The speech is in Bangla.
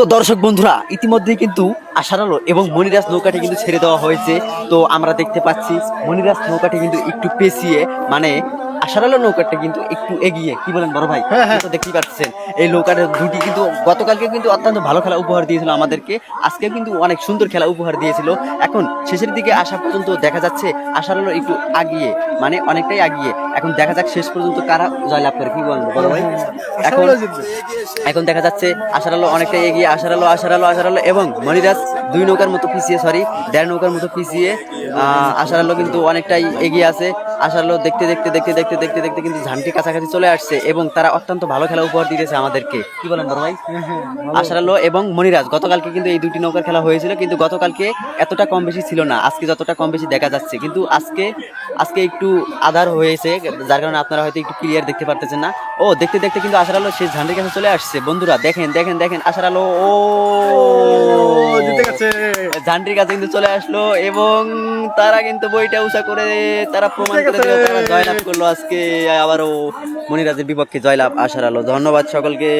তো দর্শক বন্ধুরা, ইতিমধ্যেই কিন্তু আশার আলো এবং মনিরাজ নৌকাটি কিন্তু ছেড়ে দেওয়া হয়েছে। তো আমরা দেখতে পাচ্ছি মনিরাজ নৌকাটি কিন্তু একটু পেছিয়ে মানে আলো নৌকাটা কিন্তু একটু এগিয়ে কি বলেন বড় ভাই হ্যাঁ, হ্যাঁ। তো দেখতেই পাচ্ছেন এই নৌকাটা দুটি কিন্তু গতকালকে কিন্তু অত্যন্ত ভালো খেলা উপহার দিয়েছিল আমাদেরকে আজকে কিন্তু অনেক সুন্দর খেলা উপহার দিয়েছিল এখন শেষের দিকে আসা পর্যন্ত দেখা যাচ্ছে আলো একটু আগিয়ে মানে অনেকটাই আগিয়ে এখন দেখা যাক শেষ পর্যন্ত কারা জয়লাভ করে কি বলেন বড় ভাই এখন। এখন দেখা যাচ্ছে আলো অনেকটাই এগিয়ে আশার আলো আশার আলো আশার আলো এবং মনিরাজ দুই নৌকার মতো পিছিয়ে সরি দেড় নৌকার মতো পিছিয়ে আহ, আশার আলো কিন্তু অনেকটাই এগিয়ে আছে। আশার আলো দেখতে দেখতে দেখতে দেখতে দেখতে দেখতে কিন্তু ঝান্টি কাছাকাছি চলে আসছে এবং তারা অত্যন্ত ভালো খেলা উপহার দিতেছে আমাদেরকে। কি বলেন বড় ভাই? হ্যাঁ, হ্যাঁ। আশার আলো এবং মনিরাজ গতকালকে কিন্তু এই দুটি নৌকার খেলা হয়েছিল কিন্তু গতকালকে এতটা কম বেশি ছিল না আজকে যতটা কম বেশি দেখা যাচ্ছে। কিন্তু আজকে আজকে একটু আধার হয়েছে যার কারণে আপনারা হয়তো একটু ক্লিয়ার দেখতে পারতেছেন না। ও দেখতে দেখতে কিন্তু আশার আলো সেই ঝান্ডির কাছে চলে আসছে। বন্ধুরা দেখেন দেখেন দেখেন আশার আলো ও! ঝান্ডির কাছে কিন্তু চলে আসলো এবং তারা কিন্তু বইটা উষা করে তারা প্রমাণ করে দিল তারা জয়লাভ করল আজকে আবারও মনিরাজের বিপক্ষে জয়লাভ আসার আলো। ধন্যবাদ সকলকে।